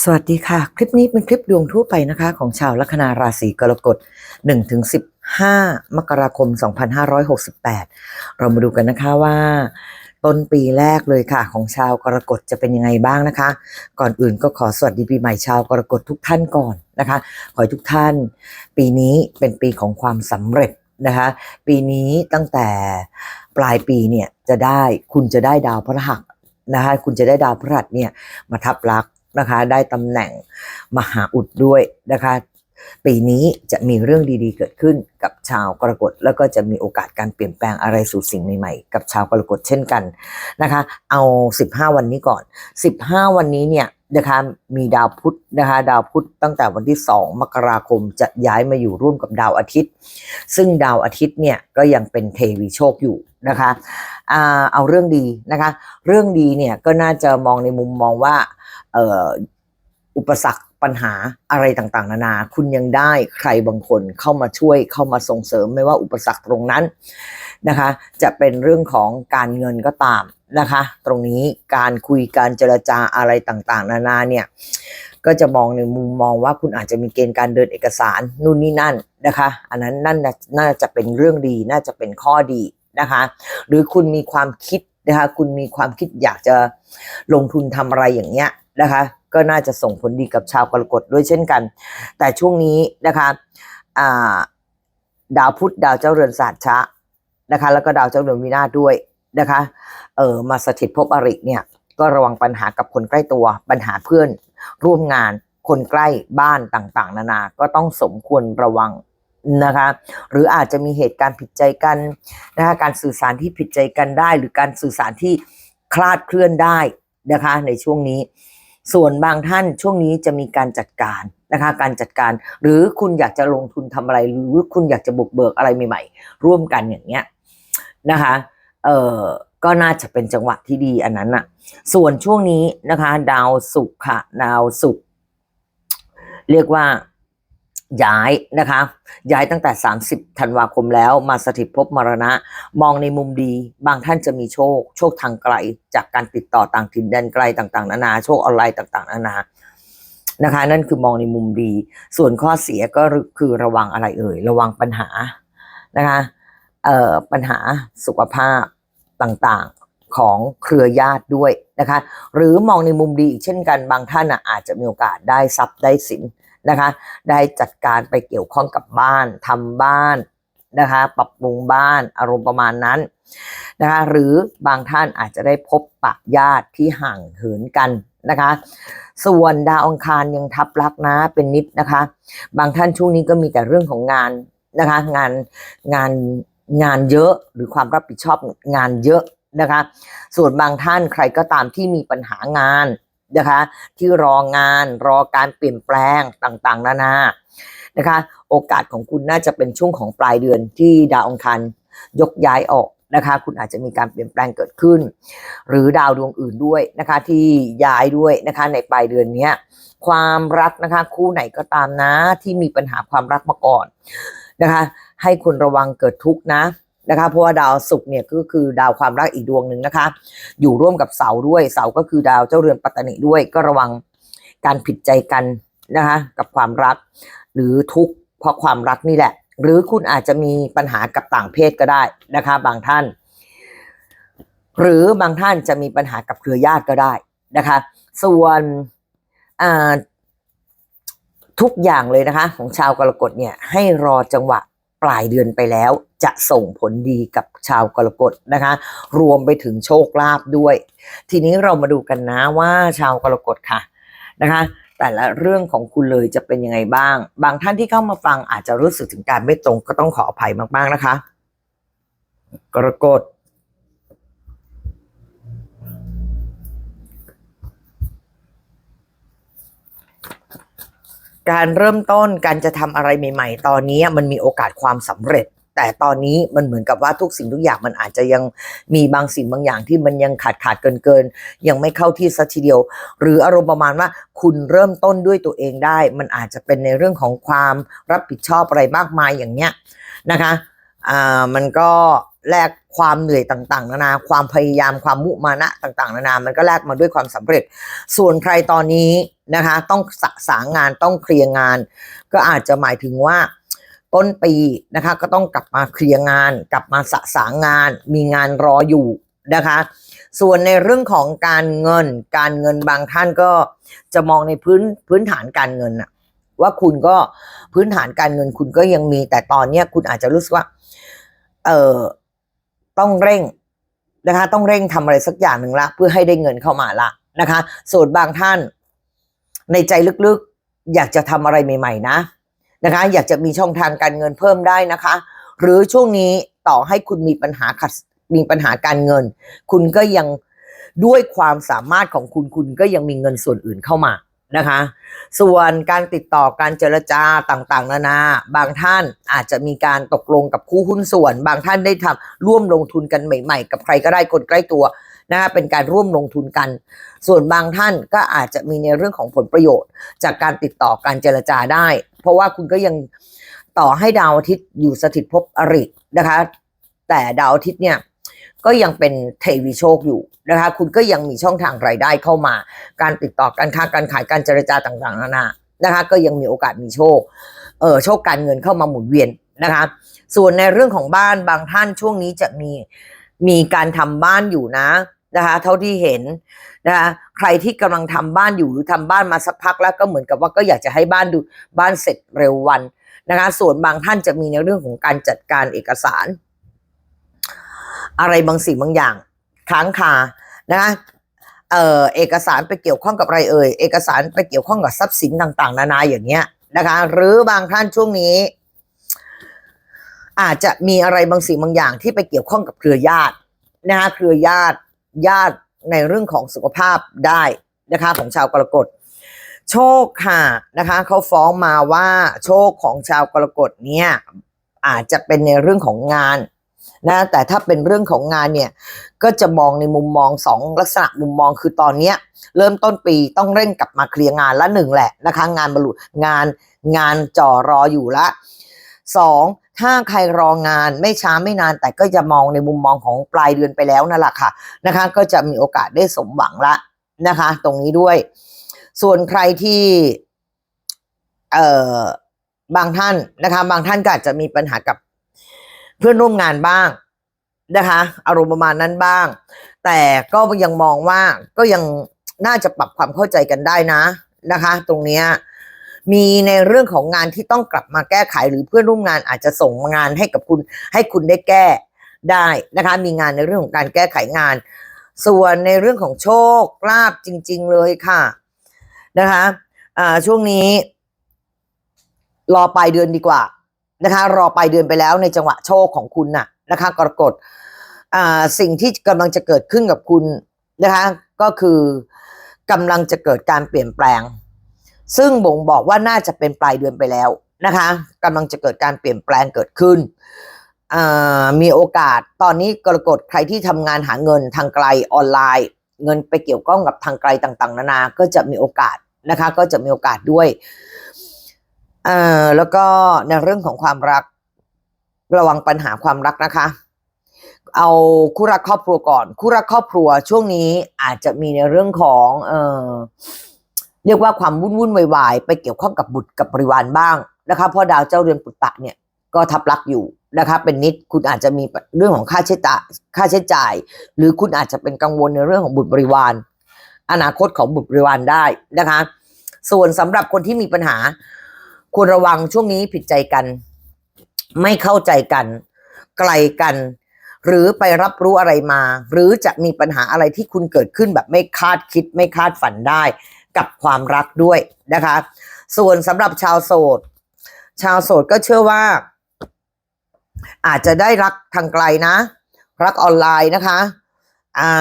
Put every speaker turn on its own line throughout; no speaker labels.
สวัสดีค่ะ คลิปนี้เป็นคลิปดวงทั่วไปนะคะ ของชาวลัคนาราศีกรกฎ1ถึง15 มกราคม 2568 เรามาดูกันนะคะว่า ต้นปีแรกเลยค่ะ ของชาวกรกฎจะเป็นยังไงบ้างนะคะ ก่อนอื่นก็ขอสวัสดีปีใหม่ชาวกรกฎทุกท่านก่อนนะคะขอให้ทุกท่าน ปีนี้เป็นปีของความสำเร็จนะคะ ปีนี้ตั้งแต่ปลายปีเนี่ยจะได้คุณจะได้ดาวพฤหัสนะคะคุณจะได้ดาวพฤหัสเนี่ยมาทับลัก นะคะ ได้ตำแหน่งมหาอุดด้วยนะคะ ปีนี้จะมีเรื่องดีๆ เกิดขึ้นกับชาวกรกฎแล้วก็จะมีโอกาสการเปลี่ยนแปลงอะไรสู่สิ่งใหม่ๆ กับชาวกรกฎเช่นกันนะคะ เอา 15 วันนี้ก่อน 15 วันนี้เนี่ยนะคะมีดาวพุธนะคะดาวพุธตั้งแต่วันที่ 2 มกราคมจะย้ายมาอยู่ร่วมกับดาวอาทิตย์ ซึ่งดาวอาทิตย์เนี่ยก็ยังเป็นเทวีโชคอยู่นะคะ เอาเรื่องดีนะคะ เรื่องดีเนี่ยก็น่าจะมองในมุมมองว่าอุปสรรคปัญหาอะไรต่างๆ นานา คุณยังได้ใครบางคนเข้ามาช่วยเข้ามาส่งเสริมไม่ว่าอุปสรรคตรงนั้นนะคะ จะเป็นเรื่องของการเงินก็ตามนะคะ ตรงนี้การคุยการเจรจาอะไรต่างๆ นานาเนี่ยก็จะมองในมุมมองว่าคุณอาจจะมีเกณฑ์การเดินเอกสารนู่นนี่นั่นนะคะ อันนั้นนั่นน่าจะเป็นเรื่องดีน่าจะเป็นข้อดี นะคะ หรือคุณมีความคิดนะคะคุณมีความคิดอยากจะลงทุนทำอะไรอย่างเงี้ยนะคะ ก็น่าจะส่งผลดีกับชาวกรกฎด้วยเช่นกัน แต่ช่วงนี้นะคะาดาวพุธดาวเจ้าเรือนศาสตร์ชะนะคะ แล้วก็ดาวเจ้าเรือนวินาศด้วยนะคะเออมาสถิตภพอริเนี่ยก็ระวังปัญหากับคนใกล้ตัว ปัญหาเพื่อนร่วมงานคนใกล้บ้านต่างๆ นานา ก็ต้องสมควรระวัง นะคะหรืออาจจะมีเหตุการณ์ผิดใจกันนะคะการสื่อสารที่ผิดใจกันได้ หรือการสื่อสารที่คลาดเคลื่อนได้นะคะในช่วงนี้ ส่วนบางท่านช่วงนี้จะมีการจัดการนะคะการจัดการหรือคุณอยากจะลงทุนทำอะไร หรือคุณอยากจะบุกเบิกอะไรใหม่ๆ ร่วมกันอย่างเงี้ยนะคะเอ่อก็น่าจะเป็นจังหวะที่ดีอันนั้นน่ะส่วนช่วงนี้นะคะ ดาวศุกร์ค่ะดาวศุกร์เรียกว่า ย้ายนะคะ ย้ายตั้งแต่ 30ธันวาคมแล้วมาสถิตภพมรณะ มองในมุมดี บางท่านจะมีโชค โชคทางไกล จากการติดต่อต่างถิ่นแดนไกลต่าง ๆ นานา โชคออนไลน์ต่าง ๆ นานานะคะ นั่นคือมองในมุมดี ส่วนข้อเสียก็คือระวังอะไรเอ่ย ระวังปัญหานะคะเอ่อปัญหาสุขภาพต่างๆของเครือญาติด้วยนะคะ หรือมองในมุมดีอีกเช่นกันบางท่านอาจจะมีโอกาสได้ทรัพย์ได้สิน นะคะ ได้จัดการไปเกี่ยวข้องกับบ้านทำบ้านนะคะ ปรับปรุงบ้านอารมณ์ประมาณนั้นนะคะ หรือบางท่านอาจจะได้พบปะญาติที่ห่างเหินกันนะคะ ส่วนดาวอังคารยังทับลักนะเป็นนิดนะคะ บางท่านช่วงนี้ก็มีแต่เรื่องของงานนะคะ งานงานงานเยอะหรือความรับผิดชอบงานเยอะนะคะ ส่วนบางท่านใครก็ตามที่มีปัญหางาน นะคะ ที่รองานรอการเปลี่ยนแปลงต่างๆ นานานะคะ โอกาสของคุณน่าจะเป็นช่วงของปลายเดือนที่ดาวอังคารยกย้ายออกนะคะคุณอาจจะมีการเปลี่ยนแปลงเกิดขึ้น หรือดาวดวงอื่นด้วยนะคะที่ย้ายด้วยนะคะในปลายเดือนนี้ความรักนะคะคู่ไหนก็ตามนะที่มีปัญหาความรักมาก่อนนะคะให้คุณระวังเกิดทุกข์นะ นะคะเพราะว่าดาวศุกร์เนี่ยก็คือดาวความรักอีกดวงหนึ่งนะคะ อยู่ร่วมกับเสาด้วยเสาก็คือดาวเจ้าเรือนปัตตนิด้วย ก็ระวังการผิดใจกันนะคะกับความรัก หรือทุกข์เพราะความรักนี่แหละ หรือคุณอาจจะมีปัญหากับต่างเพศก็ได้นะคะ บางท่าน หรือบางท่านจะมีปัญหากับเครือญาติก็ได้นะคะ ส่วนทุกอย่างเลยนะคะ ของชาวกรกฎเนี่ยให้รอจังหวะ ปลายเดือนไปแล้ว จะส่งผลดีกับชาวกรกฎนะคะ รวมไปถึงโชคลาภด้วย ทีนี้เรามาดูกันนะว่าชาวกรกฎค่ะนะคะ แต่ละเรื่องของคุณเลยจะเป็นยังไงบ้าง บางท่านที่เข้ามาฟังอาจจะรู้สึกถึงการไม่ตรงก็ต้องขออภัยมากๆนะคะ กรกฎ การเริ่มต้นการจะทำอะไรใหม่ ๆ ตอนนี้มันมีโอกาสความสำเร็จ แต่ตอนนี้มันเหมือนกับว่าทุกสิ่งทุกอย่างมันอาจจะยังมีบางสิ่งบางอย่างที่มันยังขาดขาดเกินเกินๆยังไม่เข้าที่สักทีเดียว หรืออารมณ์ประมาณว่าคุณเริ่มต้นด้วยตัวเองได้ มันอาจจะเป็นในเรื่องของความรับผิดชอบอะไรมากมายอย่างเนี้ยนะคะอ่ามันก็ แลกความเหนื่อยต่างๆ นานา ความพยายามความมุมานะต่างๆ นานา มันก็แลกมาด้วยความสำเร็จ ส่วนใครตอนนี้นะคะ ต้องสะสางงานต้องเคลียร์งาน ก็อาจจะหมายถึงว่าต้นปีนะคะก็ต้องกลับมาเคลียร์งาน กลับมาสะสางงาน มีงานรออยู่นะคะ ส่วนในเรื่องของการเงิน การเงินบางท่านก็จะมองในพื้นพื้นฐานการเงินอะว่าคุณก็พื้นฐานการเงินคุณก็ยังมีแต่ตอนเนี้ยคุณอาจจะรู้สึกว่า เออ ต้องเร่งนะคะ ต้องเร่งทำอะไรสักอย่างหนึ่งละ เพื่อให้ได้เงินเข้ามาละนะคะ ส่วนบางท่าน ในใจลึกๆอยากจะทำอะไรใหม่ ๆ นะนะคะ อยากจะมีช่องทางการเงินเพิ่มได้นะคะ หรือช่วงนี้ต่อให้คุณมีปัญหาขัดมีปัญหาการเงิน คุณก็ยังด้วยความสามารถของคุณคุณก็ยังมีเงินส่วนอื่นเข้ามา นะคะ ส่วนการติดต่อการเจรจาต่างๆ นานา บางท่านอาจจะมีการตกลงกับคู่หุ้นส่วน บางท่านได้ทำร่วมลงทุนกันใหม่ ๆ กับใครก็ได้คนใกล้ตัวนะคะเป็นการร่วมลงทุนกัน ส่วนบางท่านก็อาจจะมีในเรื่องของผลประโยชน์ จากการติดต่อการเจรจาได้ เพราะว่าคุณก็ยังต่อให้ดาวอาทิตย์อยู่สถิตภพอรินะคะ แต่ดาวอาทิตย์เนี่ย ก็ยังเป็นเทวีโชคอยู่นะคะ คุณก็ยังมีช่องทางรายได้เข้ามา การติดต่อการค้าการขายการเจรจาต่างๆนานานะคะ ก็ยังมีโอกาสมีโชคเออโชคการเงินเข้ามาหมุนเวียนนะคะ ส่วนในเรื่องของบ้านบางท่านช่วงนี้จะมีมีการทำบ้านอยู่นะนะคะเท่าที่เห็นนะคะใครที่กำลังทำบ้านอยู่หรือทำบ้านมาสักพักแล้วก็เหมือนกับว่าก็อยากจะให้บ้านดูบ้านเสร็จเร็ววันนะคะ ส่วนบางท่านจะมีในเรื่องของการจัดการเอกสาร อะไรบางสิ่งบางอย่างค้างคานะคะเอ่อเอกสารไปเกี่ยวข้องกับอะไรเอ่ยเอกสารไปเกี่ยวข้องกับทรัพย์สินต่าง ๆ นานาอย่างเงี้ยนะคะ หรือบางท่านช่วงนี้ อาจจะมีอะไรบางสิ่งบางอย่างที่ไปเกี่ยวข้องกับเครือญาตินะคะเครือญาติญาติในเรื่องของสุขภาพได้นะคะ ของชาวกรกฎโชคค่ะนะคะเขาฟ้องมาว่าโชคของชาวกรกฎเนี่ยอาจจะเป็นในเรื่องของงาน นะแต่ถ้าเป็นเรื่องของงานเนี่ยก็จะมองในมุมมองสองลักษณะมุมมองคือตอนเนี้ยเริ่มต้นปีต้องเร่งกลับมาเคลียร์งานละหนึ่งแหละนะคะ งานบรรลุงานงานจ่อรออยู่ละสองถ้าใครรองานไม่ช้าไม่นาน แต่ก็จะมองในมุมมองของปลายเดือนไปแล้วนั่นแหละค่ะนะคะ ก็จะมีโอกาสได้สมหวังละนะคะ ตรงนี้ด้วย ส่วนใครที่เอ่อบางท่านนะคะ บางท่านก็อาจจะมีปัญหากับ เพื่อนร่วมงานบ้างนะคะ อารมณ์ประมาณนั้นบ้าง แต่ก็ยังมองว่าก็ยังน่าจะปรับความเข้าใจกันได้นะนะคะ ตรงเนี้ยมีในเรื่องของงานที่ต้องกลับมาแก้ไขหรือเพื่อนร่วมงานอาจจะส่งงานให้กับคุณ ให้คุณได้แก้ได้นะคะ มีงานในเรื่องของการแก้ไขงาน ส่วนในเรื่องของโชคลาภจริง ๆ เลยค่ะนะคะอ่าช่วงนี้ รอปลายเดือนดีกว่า นะคะ รอปลายเดือนไปแล้วในจังหวะโชคของคุณน่ะนะคะกรกฎสิ่งที่กำลังจะเกิดขึ้นกับคุณนะคะก็คือกำลังจะเกิดการเปลี่ยนแปลง ซึ่งบ่งบอกว่าน่าจะเป็นปลายเดือนไปแล้วนะคะกำลังจะเกิดการเปลี่ยนแปลงเกิดขึ้นมีโอกาสตอนนี้กรกฎใครที่ทำงานหาเงินทางไกลออนไลน์ เงินไปเกี่ยวข้องกับทางไกลต่างๆ นานา ก็จะมีโอกาสนะคะ ก็จะมีโอกาสด้วย เอ่อแล้วก็ในเรื่องของความรัก ระวังปัญหาความรักนะคะ เอาคู่รักครอบครัวก่อน คู่รักครอบครัวช่วงนี้อาจจะมีในเรื่องของเอ่อเรียกว่าความวุ่นวุ่นวายๆไปเกี่ยวข้องกับบุตรกับบริวารบ้างนะคะเพราะดาวเจ้าเรือนปุตตะเนี่ยก็ทับลักอยู่นะคะเป็นนิดคุณอาจจะมีเรื่องของค่าใช้จ่ายค่าใช้จ่าย หรือคุณอาจจะเป็นกังวลในเรื่องของบุตรบริวาร อนาคตของบุตรบริวารได้นะคะ ส่วนสำหรับคนที่มีปัญหา ควรระวังช่วงนี้ผิดใจกัน ไม่เข้าใจกัน ไกลกัน หรือไปรับรู้อะไรมา หรือจะมีปัญหาอะไรที่คุณเกิดขึ้นแบบไม่คาดคิด ไม่คาดฝันได้ กับความรักด้วยนะคะ ส่วนสำหรับชาวโสด ชาวโสดก็เชื่อว่า อาจจะได้รักทางไกลนะ รักออนไลน์นะคะ อ่า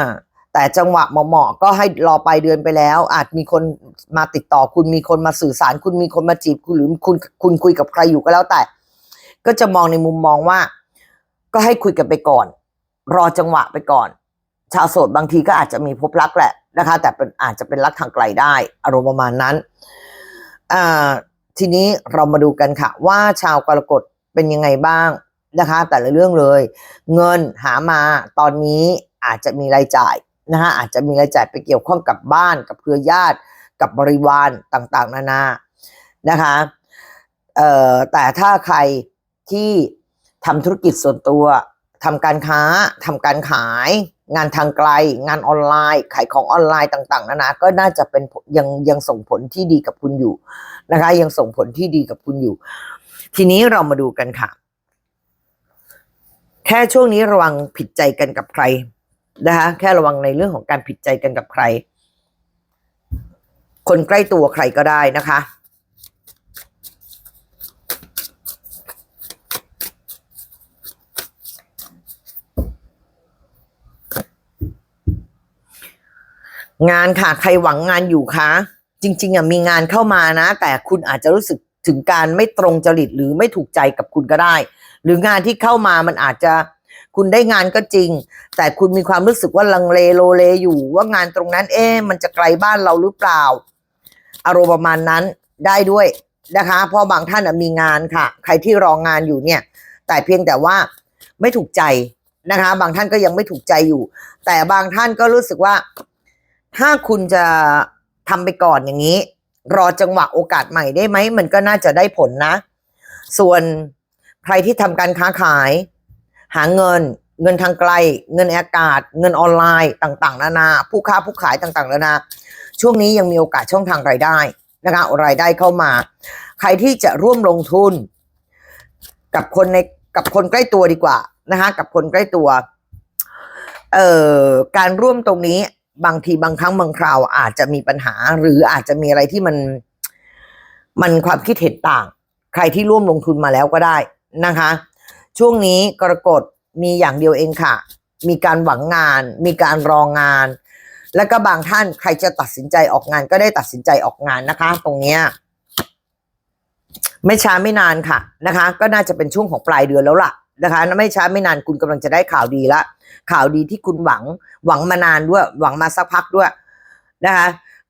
แต่จังหวะเหมาะๆก็ให้รอไปเดือนไปแล้ว อาจมีคนมาติดต่อคุณมีคนมาสื่อสาร คุณมีคนมาจีบคุณหรือคุณคุณคุยกับใครอยู่ก็แล้วแต่ ก็จะมองในมุมมองว่า ก็ให้คุยกันไปก่อน รอจังหวะไปก่อน ชาวโสดบางทีก็อาจจะมีพบรักแหละนะคะ แต่เป็นอาจจะเป็นรักทางไกลได้ อารมณ์ประมาณนั้นอ่าทีนี้เรามาดูกันค่ะ ว่าชาวกรกฎเป็นยังไงบ้างนะคะ แต่ละเรื่องเลย เงินหามาตอนนี้อาจจะมีรายจ่าย นะคะอาจจะมีรายจ่ายไปเกี่ยวข้องกับบ้านกับเครือญาติ กับบริวารต่างๆ นานานะคะเอ่อแต่ถ้าใครที่ทำธุรกิจส่วนตัวทำการค้าทำการขาย งานทางไกล งานออนไลน์ ขายของออนไลน์ต่าง ๆ นานา ก็น่าจะเป็นยังยังส่งผลที่ดีกับคุณอยู่นะคะ ยังส่งผลที่ดีกับคุณอยู่ ทีนี้เรามาดูกันค่ะ แค่ช่วงนี้ระวังผิดใจกันกับใคร นะคะแค่ระวังในเรื่องของการผิดใจกันกับใคร คนใกล้ตัวใครก็ได้นะคะงานค่ะ ใครหวังงานอยู่คะจริง ๆอะมีงานเข้ามานะ แต่คุณอาจจะรู้สึกถึงการไม่ตรงจริตหรือไม่ถูกใจกับคุณก็ได้ หรืองานที่เข้ามามันอาจจะ คุณได้งานก็จริง แต่คุณมีความรู้สึกว่าลังเลโลเลอยู่ว่างานตรงนั้น เอ๊ะมันจะไกลบ้านเราหรือเปล่า อารมณ์ประมาณนั้นได้ด้วยนะคะ เพราะบางท่านมีงานค่ะ ใครที่รองงานอยู่เนี่ย แต่เพียงแต่ว่าไม่ถูกใจนะคะ บางท่านก็ยังไม่ถูกใจอยู่ แต่บางท่านก็รู้สึกว่า ถ้าคุณจะทำไปก่อนอย่างนี้ รอจังหวะโอกาสใหม่ได้ไหมมันก็น่าจะได้ผลนะ ส่วนใครที่ทำการค้าขาย หาเงิน เงินทางไกล เงินอากาศ เงินออนไลน์ต่าง ๆ นานา ผู้ค้าผู้ขายต่างๆ นานา ช่วงนี้ยังมีโอกาสช่องทางรายได้นะคะรายได้เข้ามา ใครที่จะร่วมลงทุน กับคนในกับคนใกล้ตัวดีกว่านะคะกับคนใกล้ตัว เอ่อการร่วมตรงนี้บางทีบางครั้งบางคราวอาจจะมีปัญหา หรืออาจจะมีอะไรที่มัน มันความคิดเห็นต่าง ใครที่ร่วมลงทุนมาแล้วก็ได้นะคะ ช่วงนี้กรกฎมีอย่างเดียวเองค่ะ มีการหวังงาน มีการรองงาน แล้วก็บางท่านใครจะตัดสินใจออกงานก็ได้ตัดสินใจออกงานนะคะ ตรงเนี้ยไม่ช้าไม่นานค่ะนะคะ ก็น่าจะเป็นช่วงของปลายเดือนแล้วล่ะนะคะไม่ช้าไม่นานคุณกำลังจะได้ข่าวดีละข่าวดีที่คุณหวังหวังมานานด้วย หวังมาสักพักด้วยนะคะ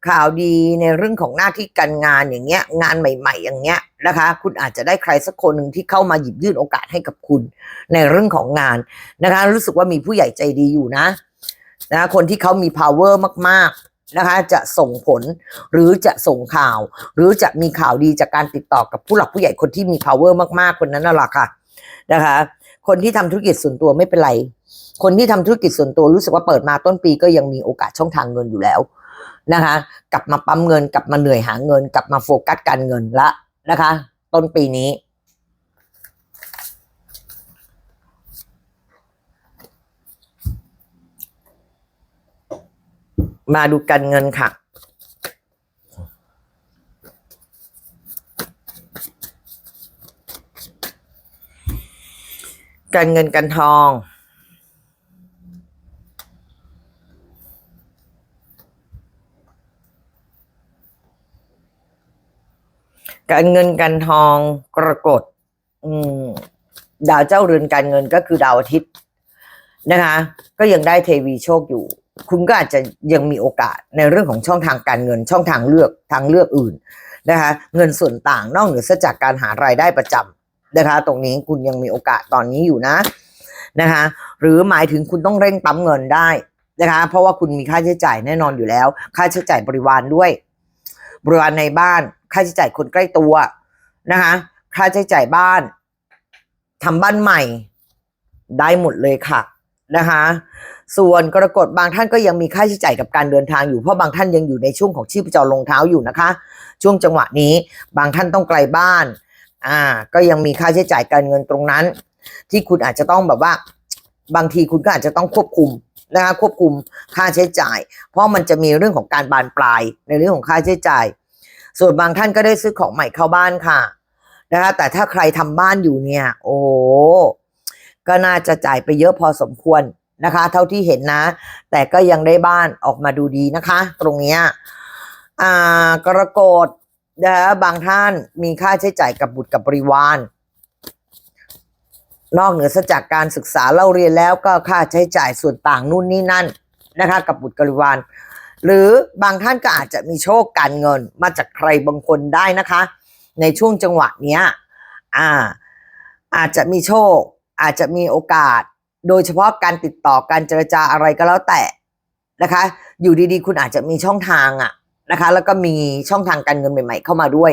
ข่าวดีในเรื่องของหน้าที่การงานอย่างเงี้ย งานใหม่ ๆ อย่างเงี้ยนะคะ คุณอาจจะได้ใครสักคนหนึ่งที่เข้ามาหยิบยื่นโอกาสให้กับคุณในเรื่องของงานนะคะ รู้สึกว่ามีผู้ใหญ่ใจดีอยู่นะนะคะคนที่เขามี power มากๆนะคะ จะส่งผลหรือจะส่งข่าว หรือจะมีข่าวดีจากการติดต่อกับผู้หลักผู้ใหญ่คนที่มี power มากๆ คนนั้นน่ะหละค่ะนะคะ คนที่ทำธุรกิจส่วนตัวไม่เป็นไร คนที่ทำธุรกิจส่วนตัวรู้สึกว่าเปิดมาต้นปีก็ยังมีโอกาสช่องทางเงินอยู่แล้ว นะคะ กลับมาปั๊มเงิน กลับมาเหนื่อยหาเงิน กลับมาโฟกัสการเงินละนะคะ ต้นปีนี้ มาดูการเงินค่ะการเงินการทอง การเงินการทองกรกฎดาวเจ้าเรือนการเงินก็คือดาวอาทิตย์นะคะ ก็ยังได้เทวีโชคอยู่ คุณก็อาจจะยังมีโอกาสในเรื่องของช่องทางการเงิน ช่องทางเลือกทางเลือกอื่นนะคะ เงินส่วนต่างนอกเหนือจากการหารายได้ประจำนะคะ ตรงนี้คุณยังมีโอกาสตอนนี้อยู่นะนะคะ หรือหมายถึงคุณต้องเร่งปั๊มเงินได้นะคะ เพราะว่าคุณมีค่าใช้จ่ายแน่นอนอยู่แล้ว ค่าใช้จ่ายบริวารด้วย บริวารในบ้าน ค่าใช้จ่ายคนใกล้ตัวนะคะค่าใช้จ่ายบ้านทำบ้านใหม่ ได้หมดเลยค่ะนะคะส่วนกรกฎบางท่านก็ยังมีค่าใช้จ่ายกับการเดินทางอยู่เพราะบางท่านยังอยู่ในช่วงของชีพจรลงเท้าอยู่นะคะ ช่วงจังหวะนี้บางท่านต้องไกลบ้านอ่าก็ยังมีค่าใช้จ่ายการเงินตรงนั้น ที่คุณอาจจะต้องแบบว่า บางทีคุณก็อาจจะต้องควบคุม นะคะควบคุมค่าใช้จ่าย เพราะมันจะมีเรื่องของการบานปลายในเรื่องของค่าใช้จ่าย ส่วนบางท่านก็ได้ซื้อของใหม่เข้าบ้านค่ะนะคะแต่ถ้าใครทำบ้านอยู่เนี่ย โอ้ก็น่าจะจ่ายไปเยอะพอสมควรนะคะ เท่าที่เห็นนะ แต่ก็ยังได้บ้านออกมาดูดีนะคะ ตรงเนี้ยอ่ากรกฎนะคะบางท่านมีค่าใช้จ่ายกับบุตรกับบริวาร นอกเหนือจากการศึกษาเล่าเรียนแล้วก็ค่าใช้จ่ายส่วนต่างนู่นนี่นั่นนะคะกับบุตรบริวารหรือบางท่านก็อาจจะมีโชคการเงินมาจากใครบางคนได้นะคะ ในช่วงจังหวะเนี้ยอ่า อาจจะมีโชค อาจจะมีโอกาส โดยเฉพาะการติดต่อการเจรจาอะไรก็แล้วแต่นะคะ อยู่ดีๆ คุณอาจจะมีช่องทางอะนะคะ แล้วก็มีช่องทางการเงินใหม่ ๆ เข้ามาด้วย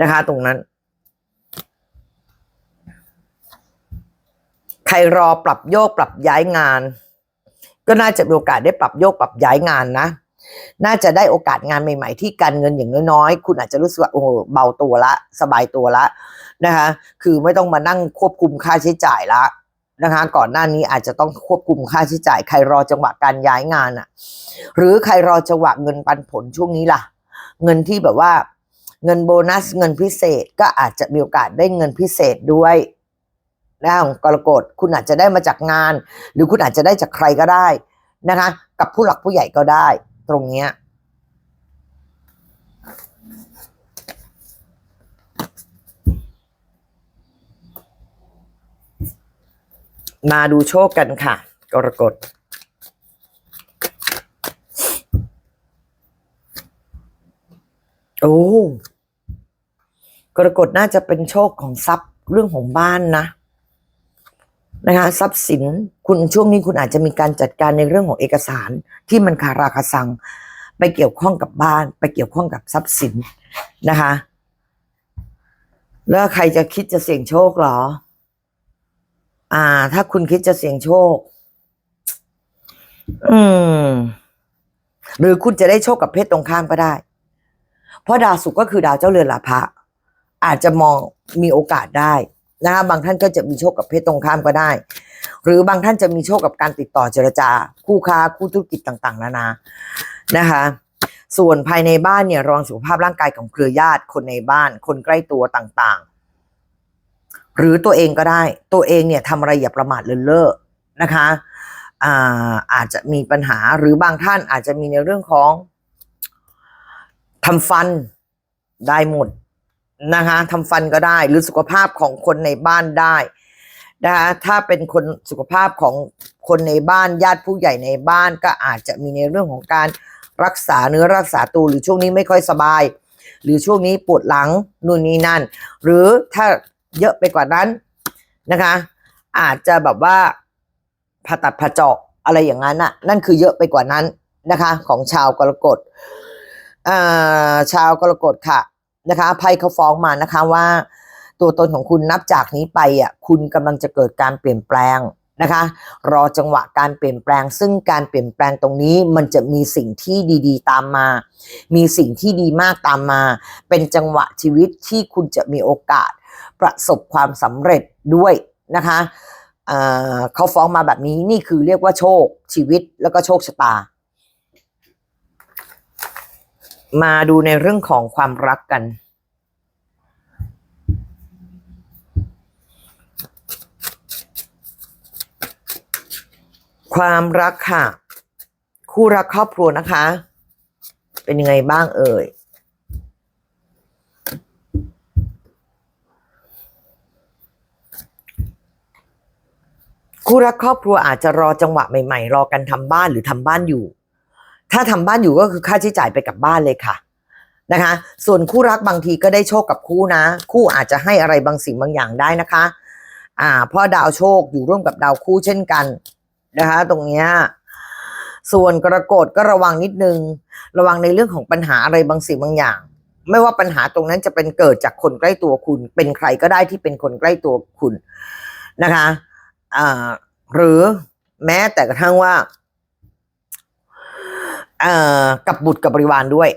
นะคะ ตรงนั้น ใครรอปรับโยกปรับย้ายงาน ก็น่าจะมีโอกาสได้ปรับโยกปรับย้ายงานนะ น่าจะได้โอกาสงานใหม่ ๆ ที่การเงินอย่างน้อยๆ คุณอาจจะรู้สึกว่าโอ้เบาตัวละ สบายตัวละนะคะ คือไม่ต้องมานั่งควบคุมค่าใช้จ่ายละนะคะก่อนหน้านี้อาจจะต้องควบคุมค่าใช้จ่าย ใครรอจังหวะการย้ายงานอะ่ะ หรือใครรอจังหวะเงินปันผลช่วงนี้ล่ะ เงินที่แบบว่า เงินโบนัสเงินพิเศษก็อาจจะมีโอกาสได้เงินพิเศษด้วย นะของกรกฎคุณอาจจะได้มาจากงาน หรือคุณอาจจะได้จากใครก็ได้นะคะ กับผู้หลักผู้ใหญ่ก็ได้ ตรงเนี้ยมาดูโชคกันค่ะ กรกฎโอ้กรกฎน่าจะเป็นโชคของทรัพย์เรื่องของบ้านนะ นะคะทรัพย์สินคุณช่วงนี้คุณอาจจะมีการจัดการในเรื่องของเอกสารที่มันคาราคาซัง ไปเกี่ยวข้องกับบ้าน ไปเกี่ยวข้องกับทรัพย์สินนะคะแล้วใครจะคิดจะเสี่ยงโชคเหรอ อ่า ถ้าคุณคิดจะเสี่ยงโชค อืม หรือคุณจะได้โชคกับเพศตรงข้ามก็ได้ เพราะดาวศุกร์ก็คือดาวเจ้าเรือนลาภะอาจจะมองมีโอกาสได้ นะคะบางท่านก็จะมีโชคกับเพศตรงข้ามก็ได้ หรือบางท่านจะมีโชคกับการติดต่อเจรจา คู่ค้าคู่ธุรกิจต่างๆ นานานะคะ ส่วนภายในบ้านเนี่ยรองสุขภาพร่างกายของเครือญาติคนในบ้าน คนใกล้ตัวต่างๆ หรือตัวเองก็ได้ ตัวเองเนี่ยทำอะไรอย่าประมาทเลินเล่อนะคะอาอาจจะมีปัญหาหรือบางท่านอาจจะมีในเรื่องของทำฟันได้หมด นะคะทำฟันก็ได้หรือสุขภาพของคนในบ้านได้นะคะถ้าเป็นคนสุขภาพของคนในบ้านญาติผู้ใหญ่ในบ้านก็อาจจะมีในเรื่องของการรักษาเนื้อรักษาตัวหรือช่วงนี้ไม่ค่อยสบาย หรือช่วงนี้ปวดหลังนู่นนี่นั่น หรือถ้าเยอะไปกว่านั้นนะคะ อาจจะแบบว่าผ่าตัดผ่าเจาะอะไรอย่างนั้นน่ะนั่นคือเยอะไปกว่านั้นนะคะ ของชาวกรกฎอ่าชาวกรกฎค่ะ นะคะไพ่เขาฟ้องมานะคะว่า ตัวตนของคุณนับจากนี้ไปอะคุณกำลังจะเกิดการเปลี่ยนแปลงนะคะ รอจังหวะการเปลี่ยนแปลง ซึ่งการเปลี่ยนแปลงตรงนี้มันจะมีสิ่งที่ดี ๆ ตามมา มีสิ่งที่ดีมากตามมา เป็นจังหวะชีวิตที่คุณจะมีโอกาส ประสบความสำเร็จด้วยนะคะเเขาฟ้องมาแบบนี้นี่คือเรียกว่าโชคชีวิตแล้วก็โชคชะตา มาดูในเรื่องของความรักกัน ความรักค่ะ คู่รักครอบครัวนะคะ เป็นยังไงบ้างเอ่ยคู่รักครอบครัวอาจจะรอจังหวะใหม่ๆ รอกันทำบ้านหรือทำบ้านอยู่ ถ้าทำบ้านอยู่ก็คือค่าใช้จ่ายไปกับบ้านเลยค่ะนะคะ ส่วนคู่รักบางทีก็ได้โชคกับคู่นะ คู่อาจจะให้อะไรบางสิ่งบางอย่างได้นะคะ อ่าเพราะดาวโชคอยู่ร่วมกับดาวคู่เช่นกันนะคะ ตรงเนี้ยส่วนกรกฎก็ระวังนิดนึง ระวังในเรื่องของปัญหาอะไรบางสิ่งบางอย่าง ไม่ว่าปัญหาตรงนั้นจะเป็นเกิดจากคนใกล้ตัวคุณ เป็นใครก็ได้ที่เป็นคนใกล้ตัวคุณนะคะอ่าหรือแม้แต่กระทั่งว่า เอ่อกับบุตรกับบริวารด้วย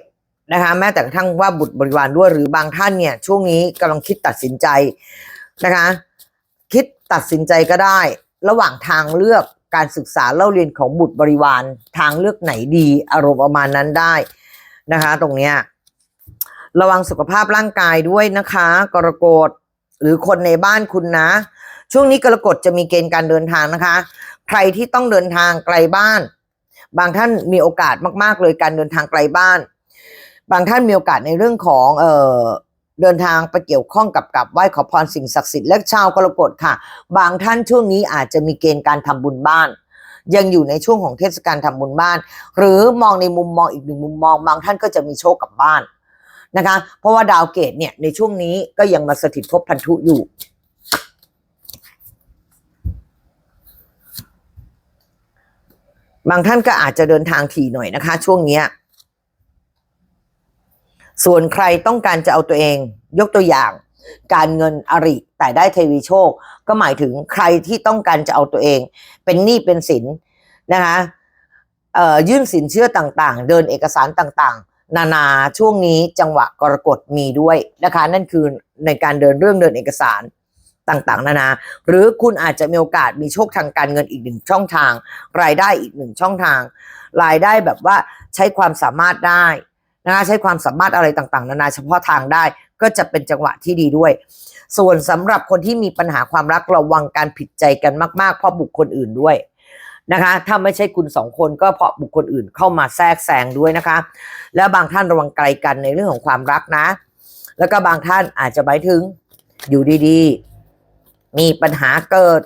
นะคะแม้แต่กระทั่งว่าบุตรบริวารด้วยหรือบางท่านเนี่ยช่วงนี้กำลังคิดตัดสินใจนะคะ คิดตัดสินใจก็ได้ ระหว่างทางเลือกการศึกษาเล่าเรียนของบุตรบริวาร ทางเลือกไหนดี อารมณ์ประมาณนั้นได้นะคะ ตรงเนี้ยระวังสุขภาพร่างกายด้วยนะคะ กรกฎหรือคนในบ้านคุณนะ ช่วงนี้กรกฎจะมีเกณฑ์การเดินทางนะคะ ใครที่ต้องเดินทางไกลบ้าน บางท่านมีโอกาสมาก ๆ เลยการเดินทางไกลบ้าน บางท่านมีโอกาสในเรื่องของเอ่อเดินทางไปเกี่ยวข้องกับกับไหว้ขอพรสิ่งศักดิ์สิทธิ์และชาวกรกฎค่ะ บางท่านช่วงนี้อาจจะมีเกณฑ์การทำบุญบ้าน ยังอยู่ในช่วงของเทศกาลทำบุญบ้าน หรือมองในมุมมองอีกหนึ่งมุมมอง บางท่านก็จะมีโชคกับบ้านนะคะ เพราะว่าดาวเกตเนี่ยในช่วงนี้ก็ยังมาสถิตภพพันธุอยู่ บางท่านก็อาจจะเดินทางถี่หน่อยนะคะ ช่วงเนี้ยส่วนใครต้องการจะเอาตัวเอง ยกตัวอย่าง การเงินอริแต่ได้เทวีโชค ก็หมายถึงใครที่ต้องการจะเอาตัวเอง เป็นหนี้เป็นสินนะคะยื่นสินเชื่อต่างๆ เดินเอกสารต่างๆ นานาช่วงนี้จังหวะกรกฎมีด้วยนะคะ นั่นคือในการเดินเรื่องเดินเอกสาร ต่างๆ นานา หรือคุณอาจจะมีโอกาสมีโชคทางการเงินอีกหนึ่งช่องทาง รายได้อีกหนึ่งช่องทาง รายได้แบบว่าใช้ความสามารถได้นะคะใช้ความสามารถอะไรต่างๆ นานาเฉพาะทางได้ก็จะเป็นจังหวะที่ดีด้วย ส่วนสำหรับคนที่มีปัญหาความรักระวังการผิดใจกันมากๆ เพราะบุคคลอื่นด้วยนะคะถ้าไม่ใช่คุณสองคนก็เพราะบุคคลอื่นเข้ามาแทรกแซงด้วยนะคะ แล้วบางท่านระวังไกลกันในเรื่องของความรักนะ แล้วก็บางท่านอาจจะหมายถึงอยู่ดีๆ มีปัญหาเกิด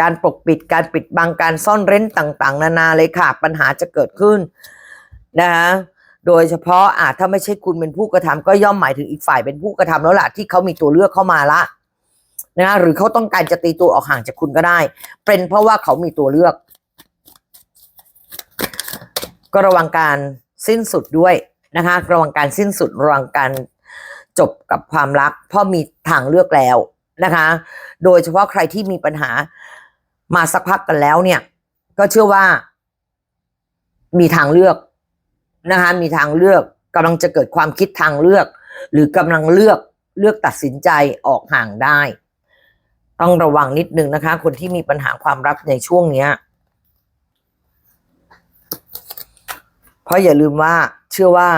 การปกปิดการปิดบังการซ่อนเร้นต่าง ๆ นานาเลยค่ะ ปัญหาจะเกิดขึ้นนะคะโดยเฉพาะอาจถ้าไม่ใช่คุณเป็นผู้กระทำก็ย่อมหมายถึงอีกฝ่ายเป็นผู้กระทำแล้วล่ะที่เขามีตัวเลือกเข้ามาละนะหรือเขาต้องการจะตีตัวออกห่างจากคุณก็ได้ เป็นเพราะว่าเขามีตัวเลือก ก็ระวังการสิ้นสุดด้วยนะคะ ระวังการสิ้นสุดระวังการ จบกับความรัก เพราะมีทางเลือกแล้วนะคะ โดยเฉพาะใครที่มีปัญหามาสักพักกันแล้วเนี่ย ก็เชื่อว่า มีทางเลือกนะคะ มีทางเลือกกำลังจะเกิดความคิดทางเลือก หรือกำลังเลือกเลือกตัดสินใจออกห่างได้ ต้องระวังนิดนึงนะคะ คนที่มีปัญหาความรักในช่วงเนี้ยเพราะอย่าลืมว่าเชื่อว่า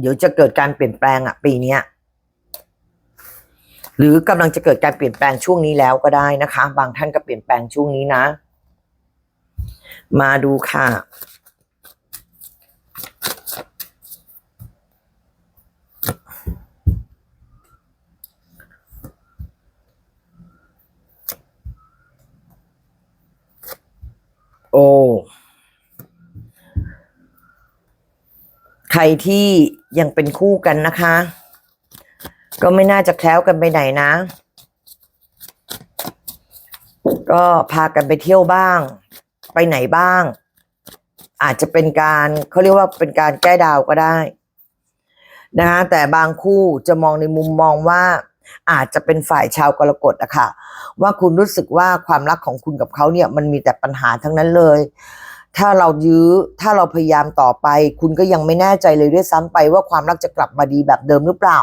เดี๋ยวจะเกิดการเปลี่ยนแปลงอะปีเนี้ยหรือกำลังจะเกิดการเปลี่ยนแปลงช่วงนี้แล้วก็ได้นะคะ บางท่านก็เปลี่ยนแปลงช่วงนี้นะ มาดูค่ะ โอ้ ใครที่ยังเป็นคู่กันนะคะ ก็ไม่น่าจะแคล้วกันไปไหนนะ ก็พากันไปเที่ยวบ้าง ไปไหนบ้าง อาจจะเป็นการเขาเรียกว่าเป็นการแก้ดาวก็ได้นะคะแต่บางคู่จะมองในมุมมองว่าอาจจะเป็นฝ่ายชาวกรกฎอะค่ะ ว่าคุณรู้สึกว่าความรักของคุณกับเขาเนี่ยมันมีแต่ปัญหาทั้งนั้นเลย ถ้าเรายื้อถ้าเราพยายามต่อไป คุณก็ยังไม่แน่ใจเลยด้วยซ้ำไปว่าความรักจะกลับมาดีแบบเดิมหรือเปล่า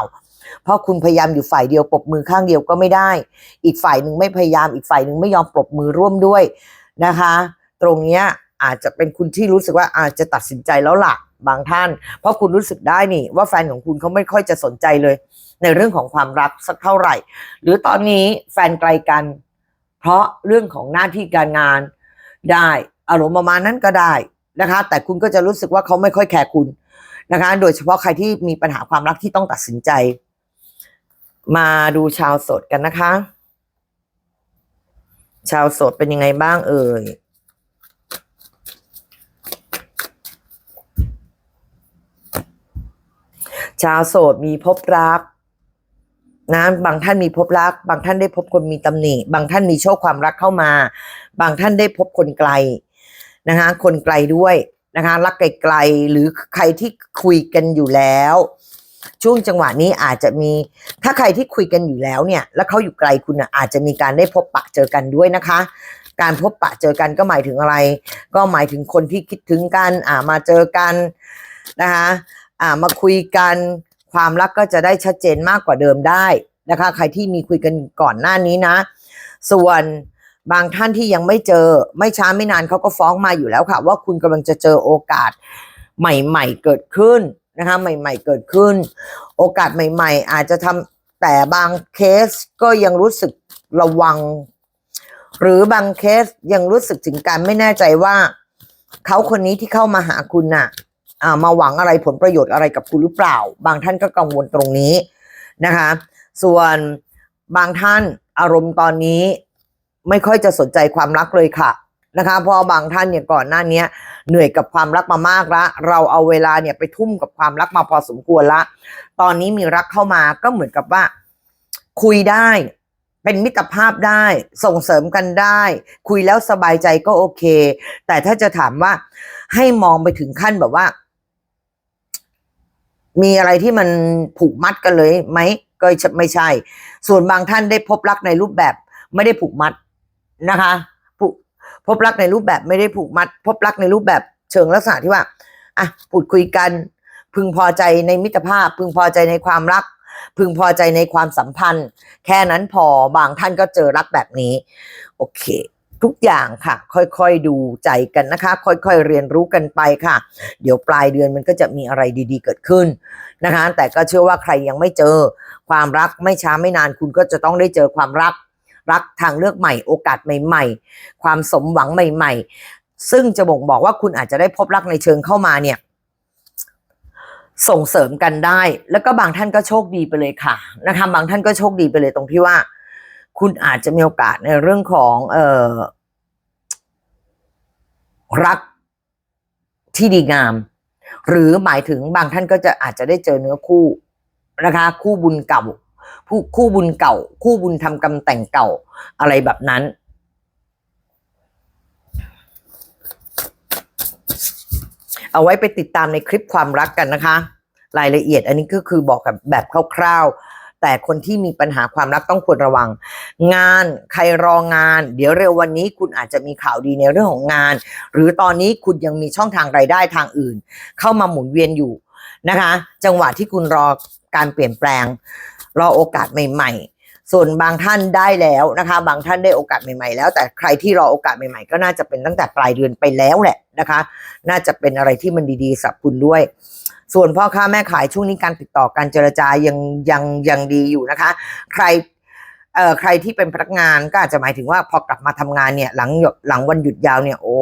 เพราะคุณพยายามอยู่ฝ่ายเดียวปรบมือข้างเดียวก็ไม่ได้ อีกฝ่ายหนึ่งไม่พยายามอีกฝ่ายหนึ่งไม่ยอมปรบมือร่วมด้วยนะคะ ตรงเนี้ยอาจจะเป็นคุณที่รู้สึกว่าอาจจะตัดสินใจแล้วล่ะบางท่าน เพราะคุณรู้สึกได้นี่ ว่าแฟนของคุณเขาไม่ค่อยจะสนใจเลย ในเรื่องของความรักสักเท่าไหร่ หรือตอนนี้แฟนไกลกัน เพราะเรื่องของหน้าที่การงานได้ อารมณ์ประมาณนั้นก็ได้นะคะ แต่คุณก็จะรู้สึกว่าเขาไม่ค่อยแคร์คุณนะคะ โดยเฉพาะใครที่มีปัญหาความรักที่ต้องตัดสินใจ มาดูชาวโสดกันนะคะ ชาวโสดเป็นยังไงบ้างเอ่ยชาวโสดมีพบรักนะบางท่านมีพบรัก บางท่านได้พบคนมีตำหนิ บางท่านมีโชคความรักเข้ามา บางท่านได้พบคนไกล นะคะคนไกลด้วยนะคะรักไกลๆหรือใครที่คุยกันอยู่แล้ว ช่วงจังหวะนี้อาจจะมีถ้าใครที่คุยกันอยู่แล้วเนี่ย แล้วเขาอยู่ไกลคุณอะอาจจะมีการได้พบปะเจอกันด้วยนะคะ การพบปะเจอกันก็หมายถึงอะไร ก็หมายถึงคนที่คิดถึงกันอ่ามาเจอกันนะคะอ่ามาคุยกันความรักก็จะได้ชัดเจนมากกว่าเดิมได้นะคะ ใครที่มีคุยกันก่อนหน้านี้นะ ส่วน บางท่านที่ยังไม่เจอ ไม่ช้าไม่นานเขาก็ฟ้องมาอยู่แล้วค่ะ ว่าคุณกำลังจะเจอโอกาสใหม่ ๆ เกิดขึ้นนะคะใหม่ ๆ เกิดขึ้น โอกาสใหม่ ๆ อาจจะทำแต่บางเคสก็ยังรู้สึกระวัง หรือบางเคสยังรู้สึกถึงการไม่แน่ใจว่าเขาคนนี้ที่เข้ามาหาคุณน่ะมาหวังอะไรผลประโยชน์อะไรกับคุณหรือเปล่า บางท่านก็กังวลตรงนี้นะคะ ส่วนบางท่านอารมณ์ตอนนี้ ไม่ค่อยจะสนใจความรักเลยค่ะนะคะพราะบางท่านเนี่ยก่อนหน้านี้เหนื่อยกับความรักมามากละ เราเอาเวลาเนี่ยไปทุ่มกับความรักมาพอสมควรละ ตอนนี้มีรักเข้ามาก็เหมือนกับว่า คุยได้ เป็นมิตรภาพได้ ส่งเสริมกันได้ คุยแล้วสบายใจก็โอเค แต่ถ้าจะถามว่าให้มองไปถึงขั้นแบบว่า มีอะไรที่มันผูกมัดกันเลยไหมก็ไม่ใช่ ส่วนบางท่านได้พบรักในรูปแบบ ไม่ได้ผูกมัด นะคะผูกพบรักในรูปแบบไม่ได้ผูกมัด พบรักในรูปแบบเชิงลักษณะที่ว่าอะพูดคุยกัน พึงพอใจในมิตรภาพ พึงพอใจในความรัก พึงพอใจในความสัมพันธ์ แค่นั้นพอบางท่านก็เจอรักแบบนี้ โอเค ทุกอย่างค่ะ ค่อยๆดูใจกันนะคะ ค่อยๆเรียนรู้กันไปค่ะ เดี๋ยวปลายเดือนมันก็จะมีอะไรดีๆ เกิดขึ้นนะคะ แต่ก็เชื่อว่าใครยังไม่เจอความรักไม่ช้าไม่นานคุณก็จะต้องได้เจอความรัก รักทางเลือกใหม่ โอกาสใหม่ ๆ ความสมหวังใหม่ ๆ ซึ่งจะบ่งบอกว่าคุณอาจจะได้พบรักในเชิงเข้ามาเนี่ยส่งเสริมกันได้ แล้วก็บางท่านก็โชคดีไปเลยค่ะนะคะบางท่านก็โชคดีไปเลยตรงที่ว่า คุณอาจจะมีโอกาสในเรื่องของเออรักที่ดีงาม หรือหมายถึงบางท่านก็จะอาจจะได้เจอเนื้อคู่นะคะ คู่บุญเก่า ผู้คู่บุญเก่า คู่บุญทำกรรมแต่งเก่า อะไรแบบนั้น เอาไว้ไปติดตามในคลิปความรักกันนะคะ รายละเอียดอันนี้ก็คือบอกกับแบบคร่าว ๆ แต่คนที่มีปัญหาความรักต้องควรระวัง งานใครรองาน เดี๋ยวเร็ววันนี้คุณอาจจะมีข่าวดีในเรื่องของงาน หรือตอนนี้คุณยังมีช่องทางรายได้ทางอื่น เข้ามาหมุนเวียนอยู่นะคะ จังหวะที่คุณรอการเปลี่ยนแปลง รอโอกาสใหม่ ๆ ส่วนบางท่านได้แล้วนะคะ บางท่านได้โอกาสใหม่ๆ แล้ว แต่ใครที่รอโอกาสใหม่ๆ ก็น่าจะเป็นตั้งแต่ปลายเดือนไปแล้วแหละนะคะ น่าจะเป็นอะไรที่มันดีๆสับคุณด้วยส่วนพ่อค้าแม่ขายช่วงนี้การติดต่อการเจรจายังยังยังดีอยู่นะคะ ใครเอ่อใครที่เป็นพนักงานก็อาจจะหมายถึงว่าพอกลับมาทำงานเนี่ยหลังหลังวันหยุดยาวเนี่ยโอ้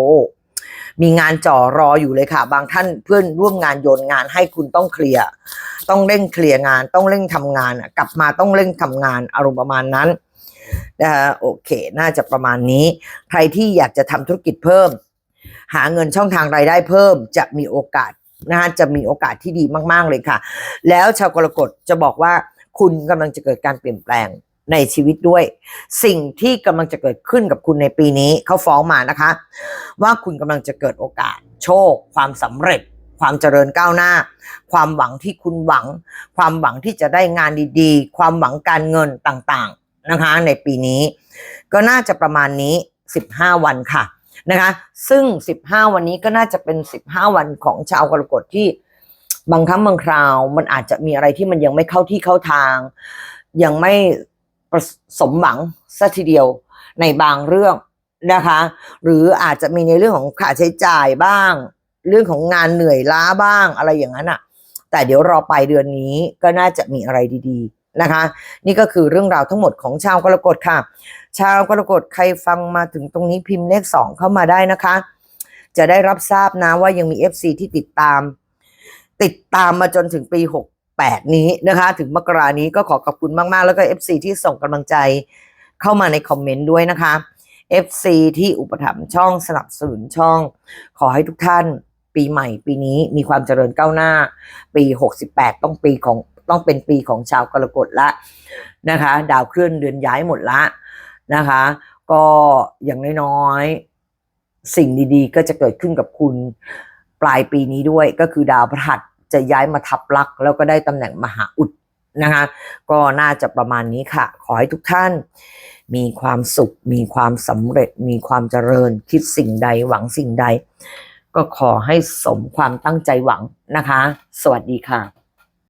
มีงานจ่อรออยู่เลยค่ะ บางท่านเพื่อนร่วมงานโยนงานให้คุณต้องเคลียร์ต้องเร่งเคลียร์งาน ต้องเร่งทำงานกลับมาต้องเร่งทำงานอารมณ์ประมาณนั้นนะคะโอเค น่าจะประมาณนี้ ใครที่อยากจะทำธุรกิจเพิ่ม หาเงินช่องทางรายได้เพิ่ม จะมีโอกาสนะคะจะมีโอกาสที่ดีมาก ๆเลยค่ะ แล้วชาวกรกฎจะบอกว่าคุณกำลังจะเกิดการเปลี่ยนแปลง ในชีวิตด้วย สิ่งที่กำลังจะเกิดขึ้นกับคุณในปีนี้เขาฟ้องมานะคะ ว่าคุณกำลังจะเกิดโอกาส โชค ความสำเร็จ ความเจริญก้าวหน้า ความหวังที่คุณหวัง ความหวังที่จะได้งานดีๆ ความหวังการเงินต่างๆนะคะ ในปีนี้ ก็น่าจะประมาณนี้ 15 วันค่ะนะคะซึ่ง 15 วันนี้ก็น่าจะเป็น 15 วันของชาวกรกฎที่บางครั้งบางคราว มันอาจจะมีอะไรที่มันยังไม่เข้าที่เข้าทาง ยังไม่ สมหวังสัทีเดียวในบางเรื่องนะคะ หรืออาจจะมีในเรื่องของค่าใช้จ่ายบ้าง เรื่องของงานเหนื่อยล้าบ้างอะไรอย่างนั้นอะแต่เดี๋ยวรอไปลายเดือนนี้ก็น่าจะมีอะไรดีๆนะคะ นี่ก็คือเรื่องราวทั้งหมดของชาวกรกฎค่ะ ชาวกรกฎใครฟังมาถึงตรงนี้พิมพ์เลขสองเข้ามาได้นะคะ จะได้รับทราบนะว่ายังมี FC ที่ติดตาม ติดตามมาจนถึงปี 8 นี้นะคะ ถึงมกรานี้ก็ขอขอบคุณมากๆ แล้วก็ FC ที่ส่งกำลังใจเข้ามาในคอมเมนต์ด้วยนะคะ FC ที่อุปถัมภ์ช่องสนับสนุนช่อง ขอให้ทุกท่านปีใหม่ปีนี้มีความเจริญก้าวหน้า ปี 68 ต้องปีของต้องเป็นปีของชาวกรกฎละนะคะ ดาวเคลื่อนเดือนย้ายหมดละนะคะ ก็อย่างน้อยๆ สิ่งดีๆ ก็จะเกิดขึ้นกับคุณปลายปีนี้ด้วยก็คือดาวพฤหัส จะย้ายมาทับลักษ์แล้วก็ได้ตำแหน่งมหาอุดนะคะ ก็น่าจะประมาณนี้ค่ะ ขอให้ทุกท่าน มีความสุข มีความสำเร็จ มีความเจริญ คิดสิ่งใดหวังสิ่งใด ก็ขอให้สมความตั้งใจหวังนะคะ สวัสดีค่ะ